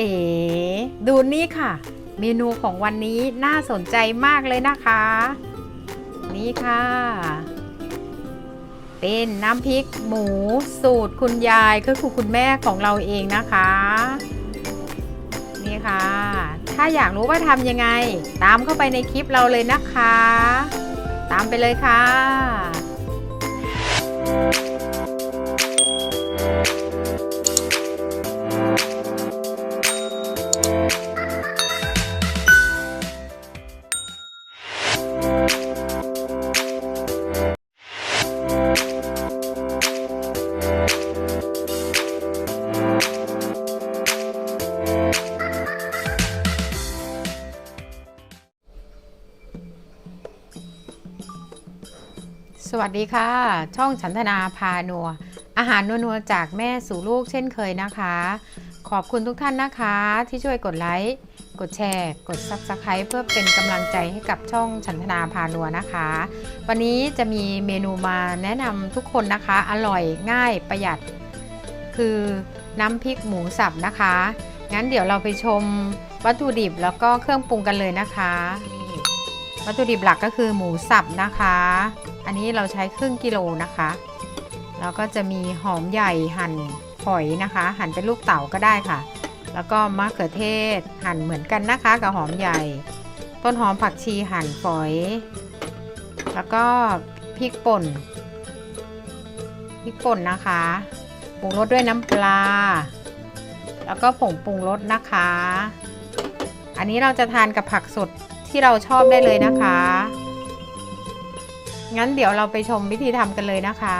เอ๋ดูนี่ค่ะ เมนูของวันนี้น่าสนใจมากเลยนะคะ นี่ค่ะ เป็นน้ำพริกหมูสูตรคุณยายก็คือคุณแม่ของเราเองนะคะ นี่ค่ะ ถ้าอยากรู้ว่าทำยังไง ตามเข้าไปในคลิปเราเลยนะคะ ตามไปเลยค่ะ สวัสดีค่ะ ช่องฉันธนาพานัว อาหารนัวๆจากแม่สู่ลูกเช่นเคยนะคะ ขอบคุณทุกท่านนะคะที่ช่วยกดไลค์ กดแชร์ กด Subscribe เพื่อเป็นกำลังใจให้กับช่องฉันธนาพานัวนะคะ วันนี้จะมีเมนูมาแนะนำทุกคนนะคะ อร่อยง่ายประหยัด คือน้ำพริกหมูสับนะคะ งั้นเดี๋ยวเราไปชมวัตถุดิบแล้วก็เครื่องปรุงกันเลยนะคะ วัตถุดิบหลักก็คือหมูสับนะคะ อันนี้เราใช้ครึ่งกิโลนะคะ แล้วก็จะมีหอมใหญ่หั่นฝอยนะคะ หั่นเป็นลูกเต๋าก็ได้ค่ะ แล้วก็มะเขือเทศหั่นเหมือนกันนะคะ กับหอมใหญ่ ต้นหอมผักชีหั่นฝอย แล้วก็พริกป่น พริกป่นนะคะ ปรุงรสด้วยน้ำปลา แล้วก็ผงปรุงรสนะคะ อันนี้เราจะทานกับผักสด ที่เราชอบได้เลยนะคะ งั้นเดี๋ยวเราไปชมวิธีทำกันเลยนะคะ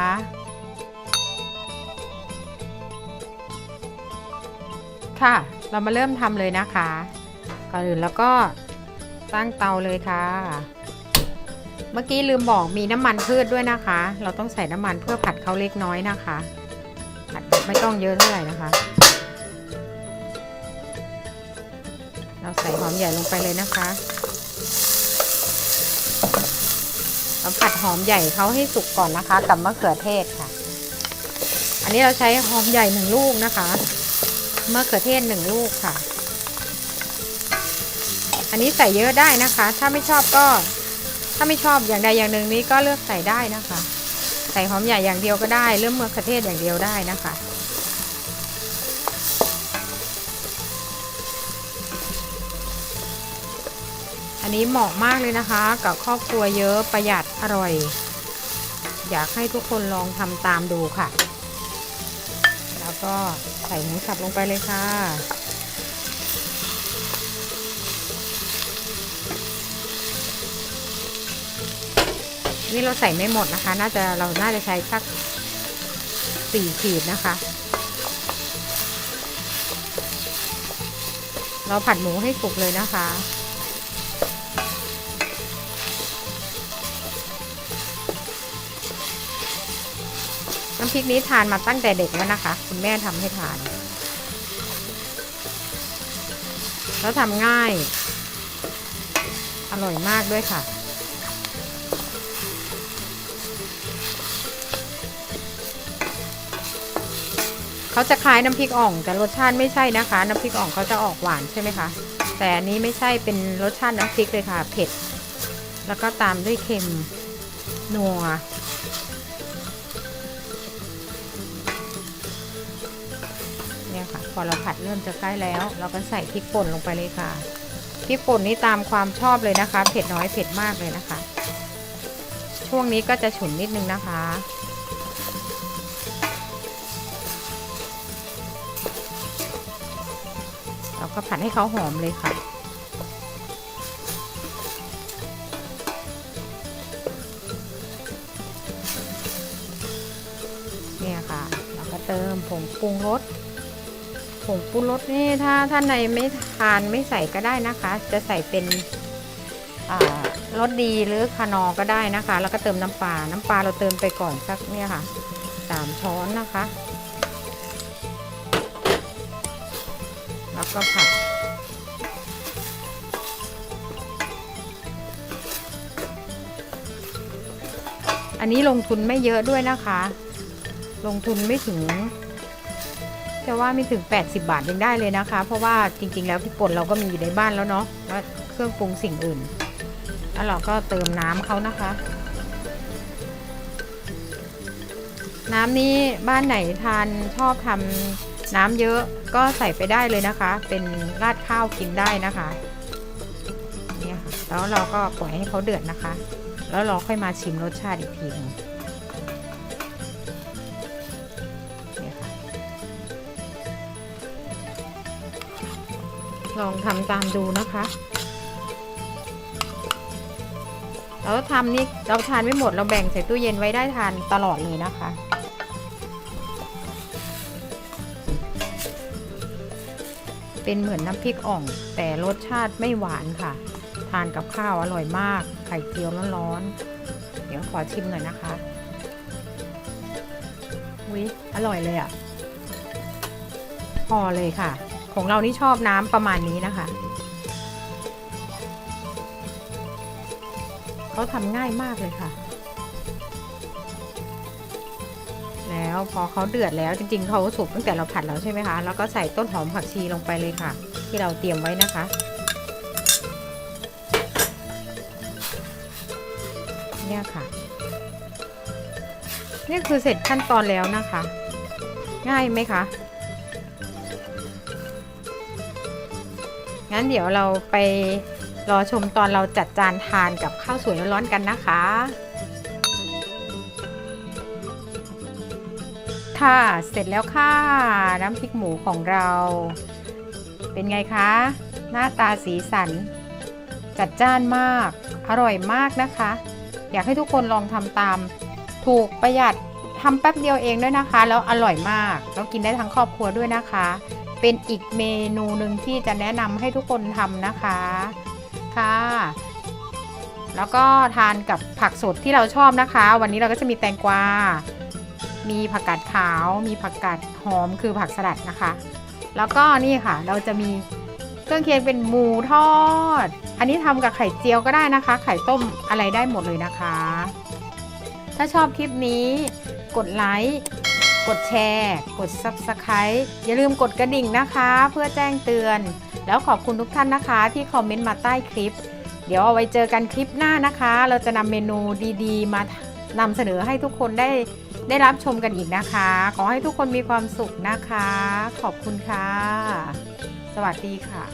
ค่ะ เรามาเริ่มทำเลยนะคะ ก่อนอื่นแล้วก็ตั้งเตาเลยค่ะ เมื่อกี้ลืมบอกมีน้ำมันพืชด้วยนะคะ เราต้องใส่น้ำมันเพื่อผัดเขาเล็กน้อยนะคะ ผัดไม่ต้องเยอะเท่าไหร่นะคะ เราใส่หอมใหญ่ลงไปเลยนะคะ เราผัดหอมใหญ่เขาให้สุกก่อนนะคะ กับมะเขือเทศค่ะ อันนี้เราใช้หอมใหญ่หนึ่งลูกนะคะมะเขือเทศหนึ่งลูกค่ะ อันนี้ใส่เยอะได้นะคะ ถ้าไม่ชอบก็ ถ้าไม่ชอบอย่างใดอย่างหนึ่งนี้ก็เลือกใส่ได้นะคะ ใส่หอมใหญ่อย่างเดียวก็ได้ เริ่มมะเขือเทศอย่างเดียวได้นะคะ นนี้เหมาะมากเลยนะคะ กับครอบครัวเยอะประหยัดอร่อย อยากให้ทุกคนลองทำตามดูค่ะ แล้วก็ใส่หมูสับลงไปเลยค่ะนี่เราใส่ไม่หมดนะคะ น่าจะเราน่าจะใช้สักสี่ขีดนะคะ เราผัดหมูให้สุกเลยนะคะ น้ำพริกนี้ทานมาตั้งแต่เด็กแล้วนะคะ คุณแม่ทำให้ทาน แล้วทำง่าย อร่อยมากด้วยค่ะเขาจะคล้ายน้ำพริกอ่องแต่รสชาติไม่ใช่นะคะ น้ำพริกอ่องเขาจะออกหวานใช่ไหมคะ แต่อันนี้ไม่ใช่เป็นรสชาติน้ำพริกเลยค่ะ เผ็ด แล้วก็ตามด้วยเค็มนัว อเราผัดเริ่มจะใกล้แล้ว เราก็ใส่พริกป่นลงไปเลยค่ะพริกป่นนี่ตามความชอบเลยนะคะ เผ็ดน้อยเผ็ดมากเลยนะคะ ช่วงนี้ก็จะฉุนนิดนึงนะคะ เราก็ผัดให้เขาหอมเลยค่ะเนี่ยค่ะ เราก็เติมผงปรุงรส งปรุงรสนี่ถ้าท่านในไม่ทานไม่ใส่ก็ได้นะคะ จะใส่เป็นรสดีหรือคานอก็ได้นะคะ แล้วก็เติมน้ำปลา น้ำปลาเราเติมไปก่อนสักเนี่ยค่ะสามช้อนนะคะ แล้วก็ผัดอันนี้ลงทุนไม่เยอะด้วยนะคะ ลงทุนไม่ถึง จะว่าไม่ถึง 80 บาทยังได้เลยนะคะ เพราะว่าจริงๆ แล้วพริกป่นเราก็มีอยู่ในบ้านแล้วเนาะว่าเครื่องปรุงสิ่งอื่น แล้วเราก็เติมน้ำเขานะคะ น้ำนี้บ้านไหนทานชอบทำน้ำเยอะก็ใส่ไปได้เลยนะคะ เป็นราดข้าวกินได้นะคะเนี่ยค่ะแล้วเราก็ปล่อยให้เขาเดือดนะคะ แล้วเราค่อยมาชิมรสชาติอีกทีนึง ลองทำตามดูนะคะแล้วทำนี่เราทานไม่หมดเราแบ่งใส่ตู้เย็นไว้ได้ทานตลอดเลยนะคะ เป็นเหมือนน้ำพริกอ่อง แต่รสชาติไม่หวานค่ะ ทานกับข้าวอร่อยมาก ไข่เจียวร้อนๆเดี๋ยวขอชิมหน่อยนะคะวิอร่อยเลยอะ่ะ พอเลยค่ะ ของเรานี่ชอบน้ำประมาณนี้นะคะเขาทำง่ายมากเลยค่ะ แล้วพอเขาเดือดแล้วจริง ๆเขาสุกตั้งแต่เราผัดแล้วใช่ไหมคะ แล้วก็ใส่ต้นหอมผักชีลงไปเลยค่ะ ที่เราเตรียมไว้นะคะเนี่ยค่ะนี่คือเสร็จขั้นตอนแล้วนะคะ ง่ายไหมคะ งั้นเดี๋ยวเราไปรอชมตอนเราจัดจานทานกับข้าวสวยร้อนๆกันนะคะ ค่ะเสร็จแล้วค่ะ น้ำพริกหมูของเรา เป็นไงคะ หน้าตาสีสัน จัดจ้านมาก อร่อยมากนะคะ อยากให้ทุกคนลองทำตาม ถูกประหยัดทำแป๊บเดียวเองด้วยนะคะ แล้วอร่อยมาก แล้วกินได้ทั้งครอบครัวด้วยนะคะ เป็นอีกเมนูหนึ่งที่จะแนะนำให้ทุกคนทำนะคะค่ะ แล้วก็ทานกับผักสดที่เราชอบนะคะ วันนี้เราก็จะมีแตงกวา มีผักกาดขาว มีผักกาดหอมคือผักสลัดนะคะ แล้วก็นี่ค่ะเราจะมีเครื่องเคียงเป็นหมูทอด อันนี้ทำกับไข่เจียวก็ได้นะคะ ไข่ต้มอะไรได้หมดเลยนะคะ ถ้าชอบคลิปนี้ กดไลค์ กดแชร์ กด Subscribe อย่าลืมกดกระดิ่งนะคะ เพื่อแจ้งเตือน แล้วขอบคุณทุกท่านนะคะ ที่คอมเมนต์มาใต้คลิป เดี๋ยวเอาไว้เจอกันคลิปหน้านะคะ เราจะนำเมนูดีๆ มานำเสนอให้ทุกคนได้ได้รับชมกันอีกนะคะ ขอให้ทุกคนมีความสุขนะคะ ขอบคุณค่ะ สวัสดีค่ะ